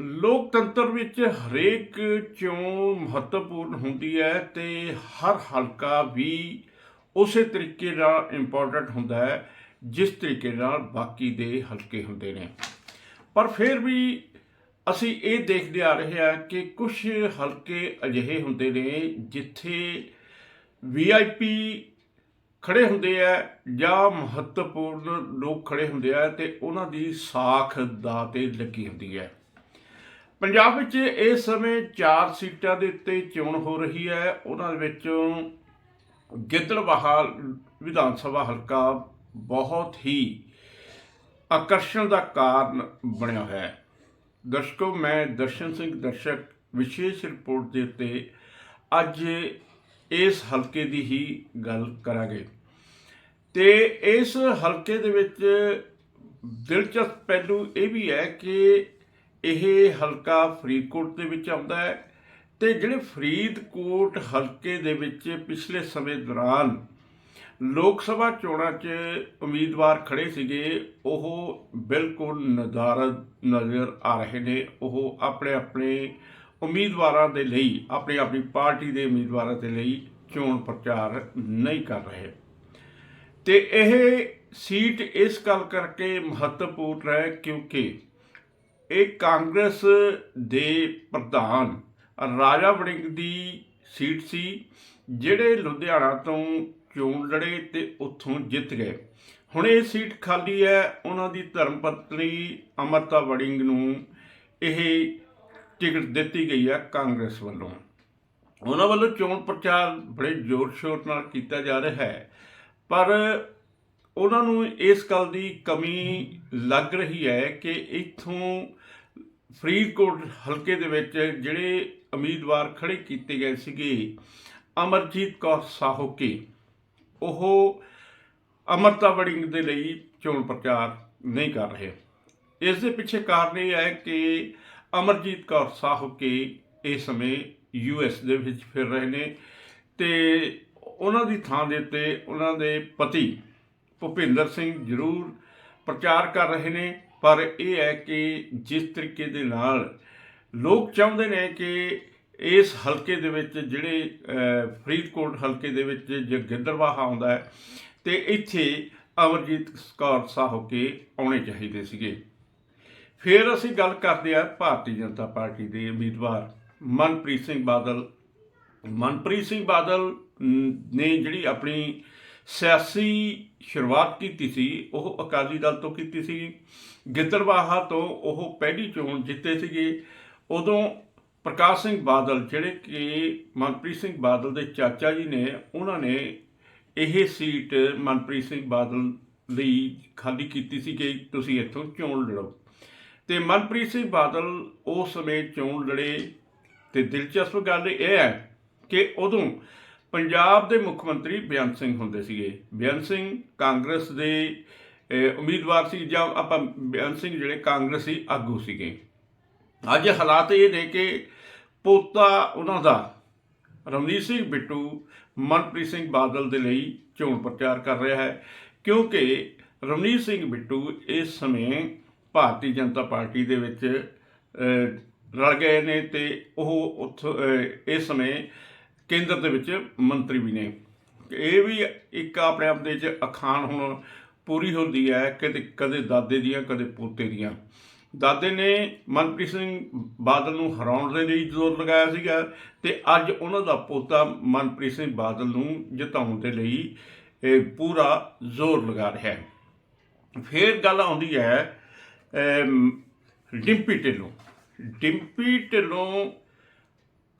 ਲੋਕਤੰਤਰ ਵਿੱਚ ਹਰੇਕ ਚੋਂ ਮਹੱਤਵਪੂਰਨ ਹੁੰਦੀ ਹੈ ਤੇ ਹਰ ਹਲਕਾ ਵੀ ਉਸੇ ਤਰੀਕੇ ਨਾਲ ਇੰਪੋਰਟੈਂਟ ਹੁੰਦਾ ਹੈ, ਜਿਸ ਤਰੀਕੇ ਨਾਲ ਬਾਕੀ ਦੇ ਹਲਕੇ ਹੁੰਦੇ ਨੇ। ਪਰ ਫਿਰ ਵੀ ਅਸੀਂ ਇਹ ਦੇਖਦੇ ਆ ਰਹੇ ਹਾਂ ਕਿ ਕੁਝ ਹਲਕੇ ਅਜਿਹੇ ਹੁੰਦੇ ਨੇ ਜਿੱਥੇ ਵੀਆਈਪੀ ਖੜੇ ਹੁੰਦੇ ਆ ਜਾਂ ਮਹੱਤਵਪੂਰਨ ਲੋਕ ਖੜੇ ਹੁੰਦੇ ਆ ਤੇ ਉਹਨਾਂ ਦੀ ਸਾਖ ਦਾ ਤੇ ਲੱਗੀ ਹੁੰਦੀ ਹੈ। ਪੰਜਾਬ ਵਿੱਚ ਇਸ ਸਮੇਂ 4 ਸੀਟਾਂ ਦੇ ਉੱਤੇ ਚੋਣ ਹੋ ਰਹੀ ਹੈ। ਉਹਨਾਂ ਦੇ ਵਿੱਚੋਂ ਗਿੱਦੜਬਾਹਾ ਵਿਧਾਨ ਸਭਾ ਹਲਕਾ ਬਹੁਤ ਹੀ ਆਕਰਸ਼ਣ ਦਾ ਕਾਰਨ ਬਣਿਆ ਹੋਇਆ ਹੈ। ਦਰਸ਼ਕੋ, ਮੈਂ ਦਰਸ਼ਨ ਸਿੰਘ, ਦਰਸ਼ਕ ਵਿਸ਼ੇਸ਼ ਰਿਪੋਰਟ ਦੇ ਉੱਤੇ ਅੱਜ ਇਸ ਹਲਕੇ ਦੀ ਹੀ ਗੱਲ ਕਰਾਂਗੇ। ਤੇ ਇਸ ਹਲਕੇ ਦੇ ਵਿੱਚ ਦਿਲਚਸਪ ਪਹਿਲੂ ਇਹ ਵੀ ਹੈ ਕਿ ਇਹ ਹਲਕਾ ਫਰੀਦਕੋਟ ਦੇ ਵਿੱਚ ਆਉਂਦਾ ਹੈ ਤੇ ਜਿਹੜੇ ਫਰੀਦਕੋਟ ਹਲਕੇ ਦੇ ਵਿੱਚ ਪਿਛਲੇ ਸਮੇਂ ਦੌਰਾਨ ਲੋਕ ਸਭਾ ਚੋਣਾਂ 'ਚ ਉਮੀਦਵਾਰ ਖੜੇ ਸੀਗੇ, ਉਹ ਬਿਲਕੁਲ ਨਦਾਰਦ ਨਜ਼ਰ ਆ ਰਹੇ ਨੇ। ਉਹ ਆਪਣੇ ਆਪਣੇ ਉਮੀਦਵਾਰਾਂ ਦੇ ਲਈ, ਆਪਣੀ ਆਪਣੀ ਪਾਰਟੀ ਦੇ ਉਮੀਦਵਾਰਾਂ ਦੇ ਲਈ ਚੋਣ ਪ੍ਰਚਾਰ ਨਹੀਂ ਕਰ ਰਹੇ। ਤੇ ਇਹ ਸੀਟ ਇਸ ਗੱਲ ਕਰਕੇ ਮਹੱਤਵਪੂਰਨ ਹੈ ਕਿਉਂਕਿ ਇਹ ਕਾਂਗਰਸ ਦੇ ਪ੍ਰਧਾਨ ਰਾਜਾ ਵੜਿੰਗ ਦੀ ਸੀਟ ਸੀ, ਜਿਹੜੇ ਲੁਧਿਆਣਾ ਤੋਂ ਚੋਣ ਲੜੇ ਤੇ ਉੱਥੋਂ ਜਿੱਤ ਗਏ। ਹੁਣ ਇਹ ਸੀਟ ਖਾਲੀ ਹੈ, ਉਹਨਾਂ ਦੀ ਧਰਮ ਪਤਨੀ ਅਮਰਤਾ ਵੜਿੰਗ ਨੂੰ ਇਹ ਟਿਕਟ ਦਿੱਤੀ ਗਈ ਹੈ ਕਾਂਗਰਸ ਵੱਲੋਂ। ਉਹਨਾਂ ਵੱਲੋਂ ਚੋਣ ਪ੍ਰਚਾਰ ਬੜੇ ਜ਼ੋਰ ਸ਼ੋਰ ਨਾਲ ਕੀਤਾ ਜਾ ਰਿਹਾ ਹੈ, ਪਰ ਉਹਨਾਂ ਨੂੰ ਇਸ ਗੱਲ ਦੀ ਕਮੀ ਲੱਗ ਰਹੀ ਹੈ ਕਿ ਇੱਥੋਂ ਫਰੀਦਕੋਟ ਹਲਕੇ ਦੇ ਵਿੱਚ ਜਿਹੜੇ ਉਮੀਦਵਾਰ ਖੜੇ ਕੀਤੇ ਗਏ ਸੀਗੇ ਅਮਰਜੀਤ ਕੌਰ ਸਾਹੋਕੇ, ਉਹ ਅਮਰਤਾ ਵੜਿੰਗ ਦੇ ਲਈ ਚੋਣ ਪ੍ਰਚਾਰ ਨਹੀਂ ਕਰ ਰਹੇ। ਇਸ ਦੇ ਪਿੱਛੇ ਕਾਰਨ ਇਹ ਹੈ ਕਿ ਅਮਰਜੀਤ ਕੌਰ ਸਾਹੋਕੇ ਇਸ ਸਮੇਂ ਯੂਐਸ ਦੇ ਵਿੱਚ ਫਿਰ ਰਹੇ ਨੇ ਤੇ ਉਹਨਾਂ ਦੀ ਥਾਂ ਦੇ ਉੱਤੇ ਉਹਨਾਂ ਦੇ ਪਤੀ ਭੁਪਿੰਦਰ ਸਿੰਘ ਜ਼ਰੂਰ ਪ੍ਰਚਾਰ ਕਰ ਰਹੇ ਨੇ। ਪਰ ਇਹ ਹੈ ਕਿ ਜਿਸ ਤਰੀਕੇ ਦੇ ਨਾਲ ਲੋਕ ਚਾਹੁੰਦੇ ਨੇ ਕਿ ਇਸ ਹਲਕੇ ਦੇ ਵਿੱਚ ਜਿਹੜੇ ਫਰੀਦਕੋਟ ਹਲਕੇ ਦੇ ਵਿੱਚ ਜੇ ਗਿੱਦੜਵਾਹਾ ਆਉਂਦਾ ਹੈ, ਤੇ ਇੱਥੇ ਅਮਰਜੀਤ ਕੌਰ ਸਾਹੋਕੇ ਆਉਣੇ ਚਾਹੀਦੇ ਸੀਗੇ। ਫਿਰ ਅਸੀਂ ਗੱਲ ਕਰਦੇ ਹਾਂ ਭਾਰਤੀ ਜਨਤਾ ਪਾਰਟੀ ਦੇ ਉਮੀਦਵਾਰ ਮਨਪ੍ਰੀਤ ਸਿੰਘ ਬਾਦਲ। ਮਨਪ੍ਰੀਤ ਸਿੰਘ ਬਾਦਲ ਨੇ ਜਿਹੜੀ ਆਪਣੀ ਸਿਆਸੀ ਸ਼ੁਰੂਆਤ ਕੀਤੀ ਸੀ, ਉਹ ਅਕਾਲੀ ਦਲ ਤੋਂ ਕੀਤੀ ਸੀ ਗਿੱਦੜਬਾਹਾ ਤੋਂ ਉਹ ਪਹਿਲੀ ਚੋਣ ਜਿੱਤੇ ਸੀਗੇ। ਉਦੋਂ ਪ੍ਰਕਾਸ਼ ਸਿੰਘ ਬਾਦਲ, ਜਿਹੜੇ ਕਿ ਮਨਪ੍ਰੀਤ ਸਿੰਘ ਬਾਦਲ ਦੇ ਚਾਚਾ ਜੀ ਨੇ, ਉਹਨਾਂ ਨੇ ਇਹ ਸੀਟ ਮਨਪ੍ਰੀਤ ਸਿੰਘ ਬਾਦਲ ਲਈ ਖਾਲੀ ਕੀਤੀ ਸੀ ਕਿ ਤੁਸੀਂ ਇੱਥੋਂ ਚੋਣ ਲੜੋ। ਤੇ ਮਨਪ੍ਰੀਤ ਸਿੰਘ ਬਾਦਲ ਉਸ ਸਮੇਂ ਚੋਣ ਲੜੇ ਤੇ ਦਿਲਚਸਪ ਗੱਲ ਇਹ ਹੈ ਕਿ ਉਦੋਂ ਪੰਜਾਬ ਦੇ ਮੁੱਖ ਮੰਤਰੀ ਬਿਆਨ ਸਿੰਘ ਹੁੰਦੇ ਸੀਗੇ। ਬਿਆਨ ਸਿੰਘ ਕਾਂਗਰਸ ਦੇ ਉਮੀਦਵਾਰ ਸੀ ਜਾਂ ਆਪਾਂ ਬਿਆਨ ਸਿੰਘ ਜਿਹੜੇ ਕਾਂਗਰਸੀ ਆਗੂ ਸੀਗੇ। ਅੱਜ ਹਾਲਾਤ ਇਹ ਨੇ ਕਿ ਪੋਤਾ ਉਹਨਾਂ ਦਾ ਰਮਨੀਤ ਸਿੰਘ ਬਿੱਟੂ ਮਨਪ੍ਰੀਤ ਸਿੰਘ ਬਾਦਲ ਦੇ ਲਈ ਚੋਣ ਪ੍ਰਚਾਰ ਕਰ ਰਿਹਾ ਹੈ, ਕਿਉਂਕਿ ਰਮਨੀਤ ਸਿੰਘ ਬਿੱਟੂ ਇਸ ਸਮੇਂ ਭਾਰਤੀ ਜਨਤਾ ਪਾਰਟੀ ਦੇ ਵਿੱਚ ਰਲ ਗਏ ਨੇ ਤੇ ਉਹ ਉੱਥੋਂ ਇਸ ਸਮੇਂ ਕੇਂਦਰ ਦੇ ਵਿੱਚ ਮੰਤਰੀ ਵੀ ਨੇ। ਇਹ ਵੀ ਇੱਕ ਆਪਣੇ ਆਪ ਦੇ ਵਿੱਚ ਅਖਾਣ ਹੁਣ ਪੂਰੀ ਹੁੰਦੀ ਹੈ ਕਿ ਕਦੇ ਦਾਦੇ ਦੀਆਂ, ਕਦੇ ਪੋਤੇ ਦੀਆਂ। ਦਾਦੇ ਨੇ ਮਨਪ੍ਰੀਤ ਸਿੰਘ ਬਾਦਲ ਨੂੰ ਹਰਾਉਣ ਦੇ ਲਈ ਜ਼ੋਰ ਲਗਾਇਆ ਸੀਗਾ ਤੇ ਅੱਜ ਉਹਨਾਂ ਦਾ ਪੋਤਾ ਮਨਪ੍ਰੀਤ ਸਿੰਘ ਬਾਦਲ ਨੂੰ ਜਿਤਾਉਣ ਦੇ ਲਈ ਇਹ ਪੂਰਾ ਜ਼ੋਰ ਲਗਾ ਰਿਹਾ ਹੈ। ਫਿਰ ਗੱਲ ਆਉਂਦੀ ਹੈ ਡਿੰਪੀ ਢਿੱਲੋਂ। ਡਿੰਪੀ ਢਿੱਲੋਂ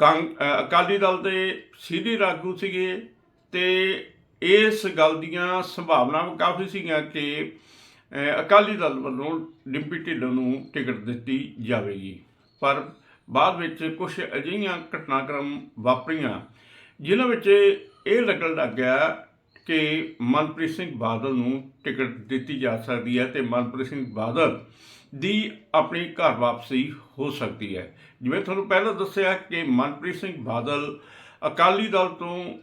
ਅਕਾਲੀ ਦਲ ਦੇ ਸੀਧੇ ਆਗੂ ਸੀਗੇ ਤੇ ਇਸ ਗੱਲ ਦੀਆਂ ਸੰਭਾਵਨਾਵਾਂ ਕਾਫੀ ਸੀਗੀਆਂ ਕਿ ਅਕਾਲੀ ਦਲ ਵੱਲੋਂ ਡਿੰਪੀ ਢਿੱਲੋਂ ਨੂੰ ਟਿਕਟ ਦਿੱਤੀ ਜਾਵੇਗੀ। ਪਰ ਬਾਅਦ ਵਿੱਚ ਕੁਝ ਅਜਿਹੀਆਂ ਘਟਨਾਕ੍ਰਮ ਵਾਪਰੀਆਂ, ਜਿਨ੍ਹਾਂ ਵਿੱਚ ਇਹ ਲੱਗਣ ਲੱਗ ਗਿਆ ਕਿ ਮਨਪ੍ਰੀਤ ਸਿੰਘ ਬਾਦਲ ਨੂੰ ਟਿਕਟ ਦਿੱਤੀ ਜਾ ਸਕਦੀ ਹੈ ਤੇ ਮਨਪ੍ਰੀਤ ਸਿੰਘ ਬਾਦਲ ਦੀ ਆਪਣੀ ਘਰ ਵਾਪਸੀ ਹੋ ਸਕਦੀ ਹੈ। ਜਿਵੇਂ ਤੁਹਾਨੂੰ ਪਹਿਲਾਂ ਦੱਸਿਆ ਕਿ ਮਨਪ੍ਰੀਤ ਸਿੰਘ ਬਾਦਲ ਅਕਾਲੀ ਦਲ ਤੋਂ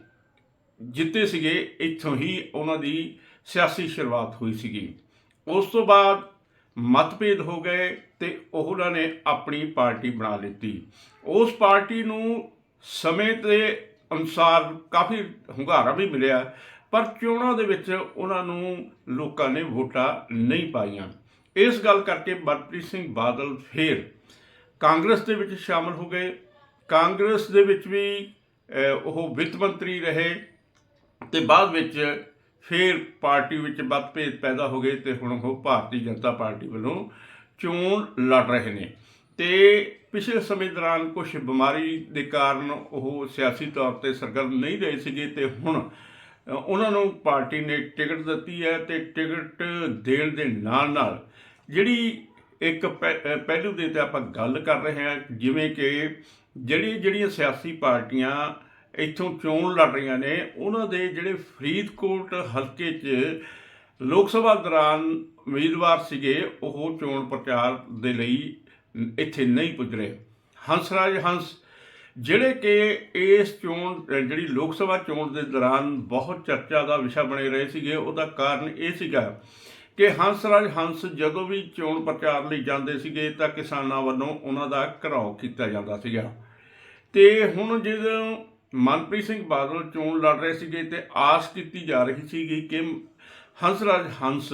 ਜਿੱਤੇ ਸੀਗੇ, ਇੱਥੋਂ ਹੀ ਉਹਨਾਂ ਦੀ ਸਿਆਸੀ ਸ਼ੁਰੂਆਤ ਹੋਈ ਸੀਗੀ। ਉਸ ਤੋਂ ਬਾਅਦ ਮਤਭੇਦ ਹੋ ਗਏ ਤੇ ਉਹਨਾਂ ਨੇ ਆਪਣੀ ਪਾਰਟੀ ਬਣਾ ਲਿੱਤੀ। ਉਸ ਪਾਰਟੀ ਨੂੰ ਸਮੇਂ ਦੇ ਅਨੁਸਾਰ ਕਾਫੀ ਹੁੰਗਾਰਾ ਵੀ ਮਿਲਿਆ, ਪਰ ਚੋਣਾਂ ਦੇ ਵਿੱਚ ਉਹਨਾਂ ਨੂੰ ਲੋਕਾਂ ਨੇ ਵੋਟਾਂ ਨਹੀਂ ਪਾਈਆਂ। ਇਸ ਗੱਲ ਕਰਕੇ ਮਨਪ੍ਰੀਤ ਸਿੰਘ ਬਾਦਲ ਫੇਰ ਕਾਂਗਰਸ ਦੇ ਵਿੱਚ ਸ਼ਾਮਲ ਹੋ ਗਏ। ਕਾਂਗਰਸ ਦੇ ਵਿੱਚ ਵੀ ਉਹ ਵਿੱਤ ਮੰਤਰੀ ਰਹੇ ਤੇ ਬਾਅਦ ਵਿੱਚ ਫੇਰ ਪਾਰਟੀ ਵਿੱਚ ਮਤਭੇਦ ਪੈਦਾ ਹੋ ਗਏ ਤੇ ਹੁਣ ਉਹ ਭਾਰਤੀ ਜਨਤਾ ਪਾਰਟੀ ਵੱਲੋਂ ਚੋਣ ਲੜ ਰਹੇ ਨੇ। ਤੇ ਪਿਛਲੇ ਸਮੇਂ ਦੌਰਾਨ ਕੁਝ ਬਿਮਾਰੀ ਦੇ ਕਾਰਨ ਉਹ ਸਿਆਸੀ ਤੌਰ ਤੇ ਸਰਗਰਮ ਨਹੀਂ ਰਹੇ ਸੀਗੇ ਤੇ ਹੁਣ ਉਹਨਾਂ ਨੂੰ ਪਾਰਟੀ ਨੇ ਟਿਕਟ ਦਿੱਤੀ ਹੈ ਤੇ ਟਿਕਟ ਦੇਣ ਦੇ ਨਾਲ ਨਾਲ ਜਿਹੜੀ ਇੱਕ ਪਹਿ- ਪਹਿਲੂ ਦੇ ਤੇ ਆਪਾਂ ਗੱਲ ਕਰ ਰਹੇ ਹਾਂ, ਜਿਵੇਂ ਕਿ ਜਿਹੜੀ, ਜਿਹੜੀਆਂ ਸਿਆਸੀ ਪਾਰਟੀਆਂ ਇੱਥੋਂ ਚੋਣ ਲੜ ਰਹੀਆਂ ਨੇ, ਉਹਨਾਂ ਦੇ ਜਿਹੜੇ ਫਰੀਦਕੋਟ ਹਲਕੇ 'ਚ ਲੋਕ ਸਭਾ ਦੌਰਾਨ ਉਮੀਦਵਾਰ ਸੀਗੇ, ਉਹ ਚੋਣ ਪ੍ਰਚਾਰ ਦੇ ਲਈ ਇੱਥੇ ਨਹੀਂ ਪੁੱਜ ਰਹੇ ਹੰਸਰਾਜ ਹੰਸ, ਜਿਹੜੇ ਕਿ ਇਸ ਚੋਣ, ਜਿਹੜੀ ਲੋਕ ਸਭਾ ਚੋਣ ਦੇ ਦੌਰਾਨ ਬਹੁਤ ਚਰਚਾ ਦਾ ਵਿਸ਼ਾ ਬਣੇ ਰਹੇ ਸੀਗੇ, ਉਹਦਾ ਕਾਰਨ ਇਹ ਸੀਗਾ ਕਿ ਹੰਸਰਾਜ ਹੰਸ ਜਦੋਂ ਵੀ ਚੋਣ ਪ੍ਰਚਾਰ ਲਈ ਜਾਂਦੇ ਸੀਗੇ ਤਾਂ ਕਿਸਾਨਾਂ ਵੱਲੋਂ ਉਹਨਾਂ ਦਾ ਘਰਾਓ ਕੀਤਾ ਜਾਂਦਾ ਸੀਗਾ। ਤੇ ਹੁਣ ਜਦੋਂ ਮਨਪ੍ਰੀਤ ਸਿੰਘ ਬਾਦਲ ਚੋਣ ਲੜ ਰਹੇ ਸੀਗੇ ਤੇ ਆਸ ਕੀਤੀ ਜਾ ਰਹੀ ਸੀਗੀ ਕਿ ਹੰਸਰਾਜ ਹੰਸ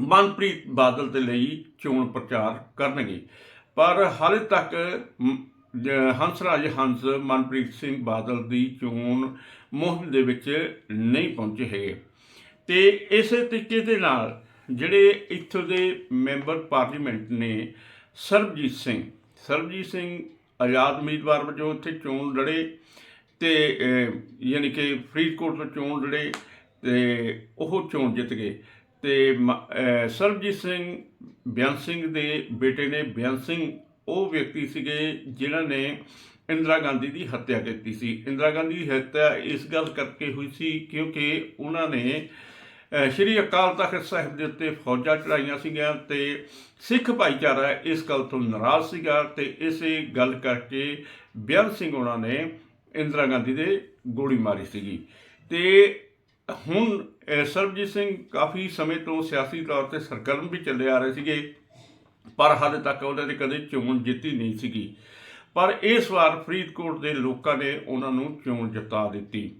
ਮਨਪ੍ਰੀਤ ਬਾਦਲ ਦੇ ਲਈ ਚੋਣ ਪ੍ਰਚਾਰ ਕਰਨਗੇ। ਪਰ ਹਾਲੇ ਤੱਕ ਮ, ਜ- ਹੰਸਰਾਜ ਹੰਸ ਮਨਪ੍ਰੀਤ ਸਿੰਘ ਬਾਦਲ ਦੀ ਚੋਣ ਮੁਹਿੰਮ ਦੇ ਵਿੱਚ ਨਹੀਂ ਪਹੁੰਚੇ ਹੈਗੇ। ਤੇ ਇਸੇ ਤਰੀਕੇ ਦੇ ਨਾਲ ਜਿਹੜੇ ਇੱਥੋਂ ਦੇ ਮੈਂਬਰ ਪਾਰਲੀਮੈਂਟ ਨੇ, ਸਰਬਜੀਤ ਸਿੰਘ ਸਰਬਜੀਤ ਸਿੰਘ ਆਜ਼ਾਦ ਉਮੀਦਵਾਰ ਵਜੋਂ ਇੱਥੇ ਚੋਣ ਲੜੇ ਤੇ ਯਾਨੀ ਕਿ ਫਰੀਦਕੋਟ ਤੋਂ ਚੋਣ ਲੜੇ ਤੇ ਉਹ ਚੋਣ ਜਿੱਤ ਗਏ। ਤੇ ਮ- ਸਰਬਜੀਤ ਸਿੰਘ ਬਿਆਨ ਸਿੰਘ ਦੇ ਬੇਟੇ ਨੇ ਬਿਆਨ ਸਿੰਘ, ਉਹ ਵਿਅਕਤੀ ਸੀਗੇ ਜਿਨ੍ਹਾਂ ਨੇ ਇੰਦਰਾ ਗਾਂਧੀ ਦੀ ਹੱਤਿਆ ਕੀਤੀ ਸੀ। ਇੰਦਰਾ ਗਾਂਧੀ ਦੀ ਹੱਤਿਆ ਇਸ ਗੱਲ ਕਰਕੇ ਹੋਈ ਸੀ ਕਿਉਂਕਿ ਉਹਨਾਂ ਨੇ ਸ਼੍ਰੀ ਅਕਾਲ ਤਖਤ ਸਾਹਿਬ ਦੇ ਉੱਤੇ ਫੌਜਾਂ ਚੜਾਈਆਂ ਸੀਗੀਆਂ ਤੇ ਸਿੱਖ ਭਾਈਚਾਰਾ ਇਸ ਗੱਲ ਤੋਂ ਨਾਰਾਜ਼ ਸੀਗਾ ਤੇ ਇਸੇ ਗੱਲ ਕਰਕੇ ਬਿਆਨ ਸਿੰਘ ਉਹਨਾਂ ਨੇ ਇੰਦਰਾ ਗਾਂਧੀ ਦੇ ਗੋਲੀ ਮਾਰੀ ਸੀਗੀ। ਤੇ ਹੁਣ ਸਰਬਜੀਤ ਸਿੰਘ ਕਾਫੀ ਸਮੇਂ ਤੋਂ ਸਿਆਸੀ ਤੌਰ ਤੇ ਸਰਗਰਮ ਵੀ ਚੱਲੇ ਆ ਰਹੇ ਸੀਗੇ, ਪਰ ਹਾਲੇ ਤੱਕ ਉਹਨਾਂ ਨੇ ਕਦੇ ਚੋਣ ਜਿੱਤੀ ਨਹੀਂ ਸੀਗੀ। ਪਰ ਇਸ ਵਾਰ ਫਰੀਦਕੋਟ ਦੇ ਲੋਕਾਂ ਨੇ ਉਹਨਾਂ ਨੂੰ ਚੋਣ ਜਿਤਾ ਦਿੱਤੀ।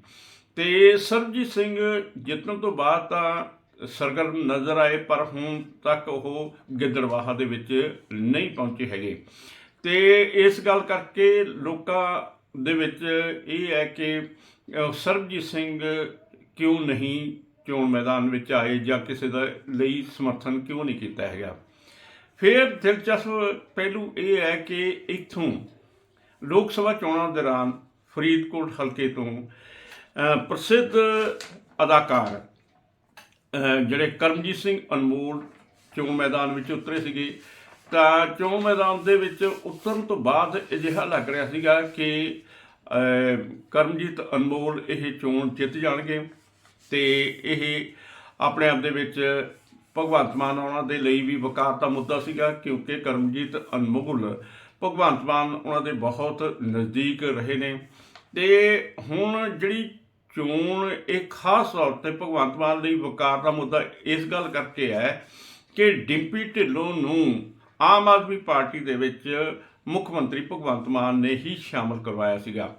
ਤੇ ਸਰਬਜੀਤ ਸਿੰਘ ਜਿੱਤਣ ਤੋਂ ਬਾਅਦ ਤਾਂ ਸਰਗਰਮ ਨਜ਼ਰ ਆਏ, ਪਰ ਹੁਣ ਤੱਕ ਉਹ ਗਿੱਦੜਵਾਹਾ ਦੇ ਵਿੱਚ ਨਹੀਂ ਪਹੁੰਚੇ ਹੈਗੇ। ਤੇ ਇਸ ਗੱਲ ਕਰਕੇ ਲੋਕਾਂ ਦੇ ਵਿੱਚ ਇਹ ਹੈ ਕਿ ਸਰਬਜੀਤ ਸਿੰਘ ਕਿਉਂ ਨਹੀਂ ਚੋਣ ਮੈਦਾਨ ਵਿੱਚ ਆਏ ਜਾਂ ਕਿਸੇ ਦਾ ਲਈ ਸਮਰਥਨ ਕਿਉਂ ਨਹੀਂ ਕੀਤਾ ਹੈਗਾ? ਫਿਰ ਦਿਲਚਸਪ ਪਹਿਲੂ ਇਹ ਹੈ ਕਿ ਇੱਥੋਂ ਲੋਕ ਸਭਾ ਚੋਣਾਂ ਦੌਰਾਨ ਫਰੀਦਕੋਟ ਹਲਕੇ ਤੋਂ ਪ੍ਰਸਿੱਧ ਅਦਾਕਾਰ ਜਿਹੜੇ ਕਰਮਜੀਤ ਸਿੰਘ ਅਨਮੋਲ ਚੋਣ ਮੈਦਾਨ ਵਿੱਚ ਉਤਰੇ ਸੀਗੇ। ਤਾਂ ਚੋਣ ਮੈਦਾਨ ਦੇ ਵਿੱਚ ਉਤਰਨ ਤੋਂ ਬਾਅਦ ਅਜਿਹਾ ਲੱਗ ਰਿਹਾ ਸੀਗਾ ਕਿ ਕਰਮਜੀਤ ਅਨਮੋਲ ਇਹ ਚੋਣ ਜਿੱਤ ਜਾਣਗੇ ਤੇ ਇਹ ਆਪਣੇ ਆਪ ਦੇ ਵਿੱਚ ਭਗਵੰਤ ਮਾਨ ਉਹਨਾਂ ਦੇ ਲਈ ਵੀ ਵਕਾਰ ਦਾ ਮੁੱਦਾ ਸੀਗਾ, ਕਿਉਂਕਿ ਕਰਮਜੀਤ ਅਨਮੋਲ ਭਗਵੰਤ ਮਾਨ ਉਹਨਾਂ ਦੇ ਬਹੁਤ ਨਜ਼ਦੀਕ ਰਹੇ ਨੇ। ਤੇ ਹੁਣ ਜਿਹੜੀ ਚੋਣ ਇਹ ਖਾਸ ਤੌਰ ਤੇ ਭਗਵੰਤ ਮਾਨ ਲਈ ਵਕਾਰ ਦਾ ਮੁੱਦਾ ਇਸ ਗੱਲ ਕਰਕੇ ਹੈ ਕਿ ਡਿੰਪੀ ਢਿੱਲੋਂ ਨੂੰ ਆਮ ਆਦਮੀ ਪਾਰਟੀ ਦੇ ਵਿੱਚ ਮੁੱਖ ਮੰਤਰੀ ਭਗਵੰਤ ਮਾਨ ਨੇ ਹੀ ਸ਼ਾਮਲ ਕਰਵਾਇਆ ਸੀਗਾ।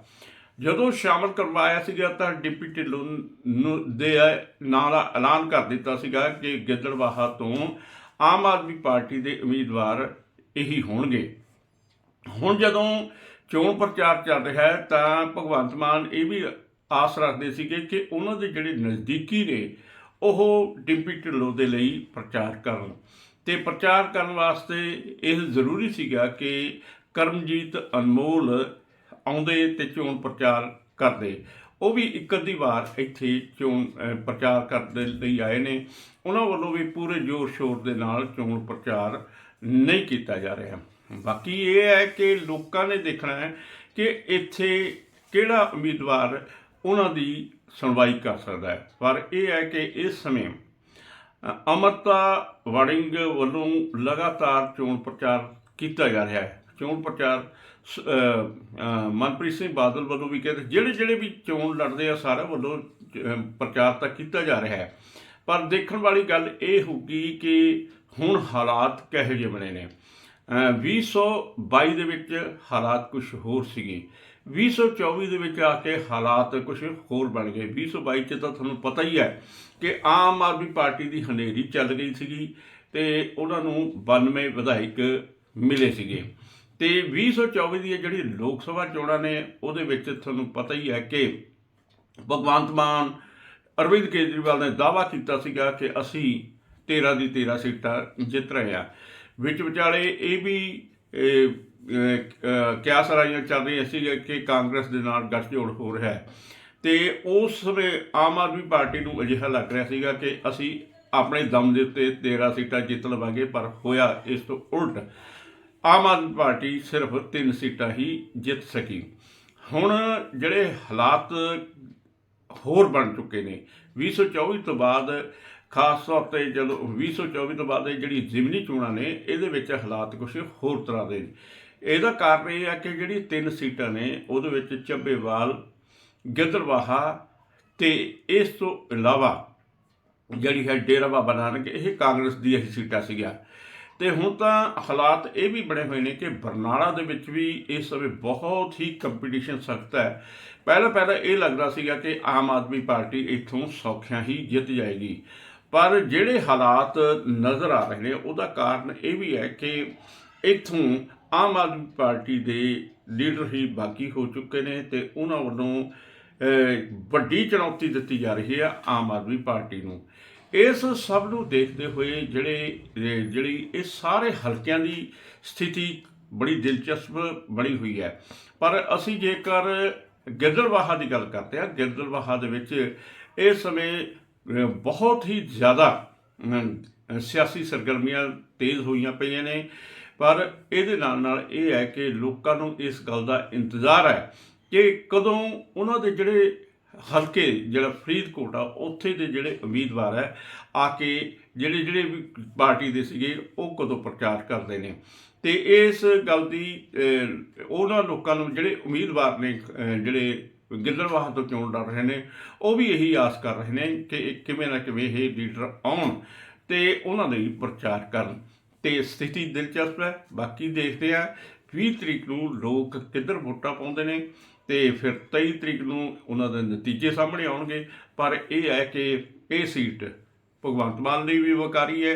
ਜਦੋਂ ਸ਼ਾਮਲ ਕਰਵਾਇਆ ਸੀਗਾ ਤਾਂ ਡਿੰਪੀ ਢਿੱਲੋਂ ਨੂੰ ਦੇ ਨਾਂ ਦਾ ਐਲਾਨ ਕਰ ਦਿੱਤਾ ਸੀਗਾ ਕਿ ਗਿੱਦੜਵਾਹਾ ਤੋਂ ਆਮ ਆਦਮੀ ਪਾਰਟੀ ਦੇ ਉਮੀਦਵਾਰ ਇਹੀ ਹੋਣਗੇ। ਹੁਣ ਜਦੋਂ ਚੋਣ ਪ੍ਰਚਾਰ ਚੱਲ ਰਿਹਾ ਹੈ ਤਾਂ ਭਗਵੰਤ ਮਾਨ ਇਹ ਵੀ ਆਸ ਰੱਖਦੇ ਸੀਗੇ ਕਿ ਉਹਨਾਂ ਦੇ ਜਿਹੜੇ ਨਜ਼ਦੀਕੀ ਨੇ, ਉਹ ਡਿੰਪੀ ਢਿੱਲੋਂ ਦੇ ਲਈ ਪ੍ਰਚਾਰ ਕਰਨ। ਤੇ ਪ੍ਰਚਾਰ ਕਰਨ ਵਾਸਤੇ ਇਹ ਜ਼ਰੂਰੀ ਸੀਗਾ ਕਿ ਕਰਮਜੀਤ ਅਨਮੋਲ ਆਉਂਦੇ ਤੇ ਚੋਣ ਪ੍ਰਚਾਰ ਕਰਦੇ। ਉਹ ਵੀ ਇੱਕ ਅੱਧੀ ਵਾਰ ਇੱਥੇ ਚੋਣ ਪ੍ਰਚਾਰ ਕਰਨ ਦੇ ਲਈ ਆਏ ਨੇ। ਉਹਨਾਂ ਵੱਲੋਂ ਵੀ ਪੂਰੇ ਜ਼ੋਰ ਸ਼ੋਰ ਦੇ ਨਾਲ ਚੋਣ ਪ੍ਰਚਾਰ ਨਹੀਂ ਕੀਤਾ ਜਾ ਰਿਹਾ। ਬਾਕੀ ਇਹ ਹੈ ਕਿ ਲੋਕਾਂ ਨੇ ਦੇਖਣਾ ਹੈ ਕਿ ਇੱਥੇ ਕਿਹੜਾ ਉਮੀਦਵਾਰ ਉਹਨਾਂ ਦੀ ਸੁਣਵਾਈ ਕਰ ਸਕਦਾ ਹੈ। ਪਰ ਇਹ ਹੈ ਕਿ ਇਸ ਸਮੇਂ ਅ, ਅਮਰਤਾ ਵੜਿੰਗ ਵੱਲੋਂ ਲਗਾਤਾਰ ਚੋਣ ਪ੍ਰਚਾਰ ਕੀਤਾ ਜਾ ਰਿਹਾ ਹੈ। ਚੋਣ ਪ੍ਰਚਾਰ ਮਨਪ੍ਰੀਤ ਸਿੰਘ ਬਾਦਲ ਵੱਲੋਂ ਵੀ ਕਹਿੰਦੇ ਜਿਹੜੇ ਜਿਹੜੇ ਵੀ ਚੋਣ ਲੜਦੇ ਆ ਸਾਰਿਆਂ ਵੱਲੋਂ ਪ੍ਰਚਾਰ ਤਾਂ ਕੀਤਾ ਜਾ ਰਿਹਾ ਹੈ। ਪਰ ਦੇਖਣ ਵਾਲੀ ਗੱਲ ਇਹ ਹੋਊਗੀ ਕਿ ਹੁਣ ਹਾਲਾਤ ਕਿਹੋ ਜਿਹੇ ਬਣੇ ਨੇ। ਅਹ 2022 ਦੇ ਵਿੱਚ ਹਾਲਾਤ ਕੁਝ ਹੋਰ ਸੀਗੇ। 2024 ਦੇ ਵਿੱਚ ਆ ਕੇ ਹਾਲਾਤ ਕੁਝ ਹੋਰ ਬਣ ਗਏ। 2022 ਚ ਤਾਂ ਤੁਹਾਨੂੰ ਪਤਾ ਹੀ ਹੈ ਕਿ ਆਮ ਆਦਮੀ ਪਾਰਟੀ ਦੀ ਹਨੇਰੀ ਚੱਲ ਗਈ ਸੀਗੀ ਤੇ ਉਹਨਾਂ ਨੂੰ 92 ਵਿਧਾਇਕ ਮਿਲੇ ਸੀਗੇ। ਤੇ 2024 ਦੀ ਇਹ ਜਿਹੜੀ ਲੋਕ ਸਭਾ ਚੋਣਾਂ ਨੇ, ਉਹਦੇ ਵਿੱਚ ਤੁਹਾਨੂੰ ਪਤਾ ਹੀ ਹੈ ਕਿ ਭਗਵੰਤ ਮਾਨ, ਅਰਵਿੰਦ ਕੇਜਰੀਵਾਲ ਨੇ ਦਾਅਵਾ ਕੀਤਾ ਸੀਗਾ ਕਿ ਅਸੀਂ 13 ਦੀ 13 ਸੀਟਾਂ ਜਿੱਤ ਰਹੇ ਆ ਵਿੱਚ ਵਿਚਾਲੇ ਇਹ ਵੀ ਕਿਆ ਸਰਾਈਆਂ ਚੱਲ ਰਹੀਆਂ ਸੀ ਕਿ ਕਾਂਗਰਸ ਦੇ ਨਾਲ ਗੱਠਜੋੜ ਹੋ ਰਿਹਾ ਹੈ। ਤੇ ਉਸ ਸਮੇਂ ਆਮ ਆਦਮੀ ਪਾਰਟੀ ਨੂੰ ਅਜਿਹਾ ਲੱਗ ਰਿਹਾ ਸੀਗਾ ਕਿ ਅਸੀਂ ਆਪਣੇ ਦਮ ਦੇ ਉੱਤੇ 13 ਸੀਟਾਂ ਜਿੱਤ ਲਵਾਂਗੇ, ਪਰ ਹੋਇਆ ਇਸ ਤੋਂ ਉਲਟ। ਆਮ ਆਦਮੀ ਪਾਰਟੀ ਸਿਰਫ 3 ਸੀਟਾਂ ਹੀ ਜਿੱਤ ਸਕੀ। ਹੁਣ ਜਿਹੜੇ ਹਾਲਾਤ ਹੋਰ ਬਣ ਚੁੱਕੇ ਨੇ 2024 ਤੋਂ ਬਾਅਦ, ਖਾਸ ਤੌਰ ਤੇ ਜਦੋਂ 2024 ਤੋਂ ਬਾਅਦ ਇਹ ਜਿਹੜੀ ਜ਼ਿਮਨੀ ਚੋਣਾਂ ਨੇ, ਇਹਦੇ ਵਿੱਚ ਹਾਲਾਤ ਕੁਝ ਹੋਰ ਤਰ੍ਹਾਂ ਦੇ ਨੇ। ਇਹਦਾ ਕਾਰਨ ਇਹ ਹੈ ਕਿ ਜਿਹੜੀ ਤਿੰਨ ਸੀਟਾਂ ਨੇ, ਉਹਦੇ ਵਿੱਚ ਚੱਬੇਵਾਲ ਗਿੱਦੜਵਾਹਾ ਤੇ ਇਸ ਤੋਂ ਇਲਾਵਾ ਜਿਹੜੀ ਹੈ ਡੇਰਾ ਬਾਬਾ ਨਾਨਕ, ਇਹ ਕਾਂਗਰਸ ਦੀ ਇਹ ਸੀਟਾਂ ਸੀਗੀਆਂ। ਤੇ ਹੁਣ ਤਾਂ ਹਾਲਾਤ ਇਹ ਵੀ ਬਣੇ ਹੋਏ ਨੇ ਕਿ ਬਰਨਾਲਾ ਦੇ ਵਿੱਚ ਵੀ ਇਸ ਸਮੇਂ ਬਹੁਤ ਹੀ ਕੰਪੀਟੀਸ਼ਨ ਸਖਤ ਹੈ। ਪਹਿਲਾਂ ਪਹਿਲਾਂ ਇਹ ਲੱਗਦਾ ਸੀਗਾ ਕਿ ਆਮ ਆਦਮੀ ਪਾਰਟੀ ਇੱਥੋਂ ਸੌਖਿਆਂ ਹੀ ਜਿੱਤ ਜਾਏਗੀ। ਪਰ ਜਿਹੜੇ ਹਾਲਾਤ ਨਜ਼ਰ ਆ ਰਹੇ ਨੇ, ਉਹਦਾ ਕਾਰਨ ਇਹ ਵੀ ਹੈ ਕਿ ਇੱਥੋਂ ਆਮ ਆਦਮੀ ਪਾਰਟੀ ਦੇ ਲੀਡਰ ਹੀ ਬਾਕੀ ਹੋ ਚੁੱਕੇ ਨੇ ਤੇ ਉਹਨਾਂ ਵੱਲੋਂ ਵੱਡੀ ਚੁਣੌਤੀ ਦਿੱਤੀ ਜਾ ਰਹੀ ਹੈ ਆਮ ਆਦਮੀ ਪਾਰਟੀ ਨੂੰ। ਇਸ ਸਭ ਨੂੰ ਦੇਖਦੇ ਹੋਏ ਜਿਹੜੇ ਜਿਹੜੀ ਇਹ ਸਾਰੇ ਹਲਕਿਆਂ ਦੀ ਸਥਿਤੀ ਬੜੀ ਦਿਲਚਸਪ ਬਣੀ ਹੋਈ ਹੈ। ਪਰ ਅਸੀਂ ਜੇਕਰ ਗਿੱਦੜਵਾਹਾ ਦੀ ਗੱਲ ਕਰਦੇ ਹਾਂ ਗਿੱਦੜਵਾਹਾ ਦੇ ਵਿੱਚ ਇਸ ਸਮੇਂ ਬਹੁਤ ਹੀ ਜ਼ਿਆਦਾ ਸਿਆਸੀ ਸਰਗਰਮੀਆਂ ਤੇਜ਼ ਹੋਈਆਂ ਪਈਆਂ ਨੇ। ਪਰ ਇਹਦੇ ਨਾਲ ਨਾਲ ਇਹ ਹੈ ਕਿ ਲੋਕਾਂ ਨੂੰ ਇਸ ਗੱਲ ਦਾ ਇੰਤਜ਼ਾਰ ਹੈ ਕਿ ਕਦੋਂ ਉਹਨਾਂ ਦੇ ਜਿਹੜੇ ਹਲਕੇ, ਜਿਹੜਾ ਫਰੀਦਕੋਟ ਆ, ਉੱਥੇ ਦੇ ਜਿਹੜੇ ਉਮੀਦਵਾਰ ਹੈ, ਆ ਕੇ ਜਿਹੜੇ ਜਿਹੜੇ ਵੀ ਪਾਰਟੀ ਦੇ ਸੀਗੇ, ਉਹ ਕਦੋਂ ਪ੍ਰਚਾਰ ਕਰਦੇ ਨੇ। ਤੇ ਇਸ ਗੱਲ ਦੀ ਉਹਨਾਂ ਲੋਕਾਂ ਨੂੰ ਜਿਹੜੇ ਉਮੀਦਵਾਰ ਨੇ ਜਿਹੜੇ ਗਿੱਦੜਵਾਹਾ ਤੋਂ ਚੋਣ ਲੜ ਰਹੇ ਨੇ, ਉਹ ਵੀ ਇਹੀ ਆਸ ਕਰ ਰਹੇ ਨੇ ਕਿ ਇਹ ਕਿਵੇਂ ਨਾ ਕਿਵੇਂ ਇਹ ਲੀਡਰ ਆਉਣ ਤੇ ਉਹਨਾਂ ਲਈ ਪ੍ਰਚਾਰ ਕਰਨ। ਤੇ ਸਥਿਤੀ ਦਿਲਚਸਪ ਹੈ। ਬਾਕੀ ਦੇਖਦੇ ਆ 20 ਤਰੀਕ ਨੂੰ ਲੋਕ ਕਿੱਧਰ ਵੋਟਾਂ ਪਾਉਂਦੇ ਨੇ ਤੇ ਫਿਰ 23 ਤਰੀਕ ਨੂੰ ਉਹਨਾਂ ਦੇ ਨਤੀਜੇ ਸਾਹਮਣੇ ਆਉਣਗੇ। ਪਰ ਇਹ ਹੈ ਕਿ ਇਹ ਸੀਟ ਭਗਵੰਤ ਮਾਨ ਲਈ ਵੀ ਵਕਾਰੀ ਹੈ,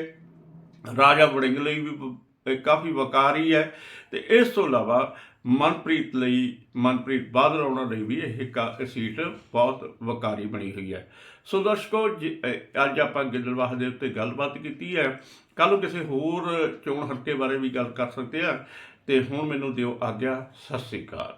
ਰਾਜਾ ਵੜਿੰਗ ਲਈ ਵੀ ਕਾਫੀ ਵਕਾਰੀ ਹੈ ਤੇ ਇਸ ਤੋਂ ਇਲਾਵਾ ਮਨਪ੍ਰੀਤ ਲਈ, ਮਨਪ੍ਰੀਤ ਬਾਦਲ ਉਹਨਾਂ ਲਈ ਵੀ ਇਹ ਕਾ- ਸੀਟ ਬਹੁਤ ਵਕਾਰੀ ਬਣੀ ਹੋਈ ਹੈ। ਸੋ ਦਰਸ਼ਕੋ, ਜ- ਅੱਜ ਆਪਾਂ ਗਿੱਦੜਵਾਹ ਦੇ ਉੱਤੇ ਗੱਲਬਾਤ ਕੀਤੀ ਹੈ। ਕੱਲ ਕਿਸੇ ਹੋਰ ਚੋਣ ਹਲਕੇ ਬਾਰੇ ਵੀ ਗੱਲ ਕਰ ਸਕਦੇ ਆ ਤੇ ਹੁਣ ਮੈਨੂੰ ਦਿਓ ਆਗਿਆ, ਸਤਿ ਸ੍ਰੀ ਅਕਾਲ।